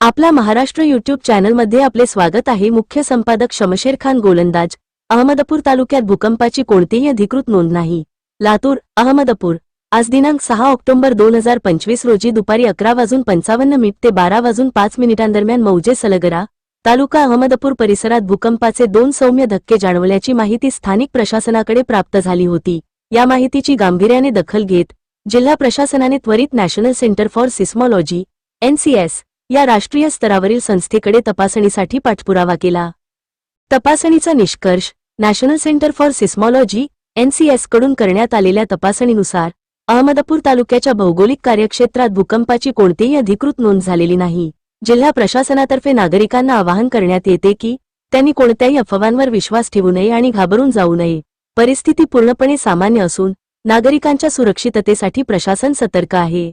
आपला महाराष्ट्र युट्यूब चॅनलमध्ये आपले स्वागत आहे. मुख्य संपादक शमशेर खान गोलंदाज अहमदपूर तालुक्यात भूकंपाची कोणतीही अधिकृत नोंद नाही. लातूर अहमदपूर आज दिनांक सहा ऑक्टोबर दोन हजार पंचवीस रोजी दुपारी अकरा वाजून पंचावन्न मिनिट ते बारा वाजून पाच मिनिटांदरम्यान मौजे सलगरा तालुका अहमदपूर परिसरात भूकंपाचे दोन सौम्य धक्के जाणवल्याची माहिती स्थानिक प्रशासनाकडे प्राप्त झाली होती. या माहितीची गांभीर्याने दखल घेत जिल्हा प्रशासनाने त्वरित national centre for seismology NCS या राष्ट्रीय स्तरावरील संस्थेकडे तपासणीसाठी पाठपुरावा केला. तपासणीचा निष्कर्ष नॅशनल सेंटर फॉर सिस्मॉलॉजी एनसीएसकडून करण्यात आलेल्या तपासणीनुसार अहमदपूर तालुक्याच्या भौगोलिक कार्यक्षेत्रात भूकंपाची कोणतीही अधिकृत नोंद झालेली नाही. जिल्हा प्रशासनातर्फे नागरिकांना आवाहन करण्यात येते की त्यांनी कोणत्याही अफवांवर विश्वास ठेवू नये आणि घाबरून जाऊ नये. परिस्थिती पूर्णपणे सामान्य असून नागरिकांच्या सुरक्षिततेसाठी प्रशासन सतर्क आहे.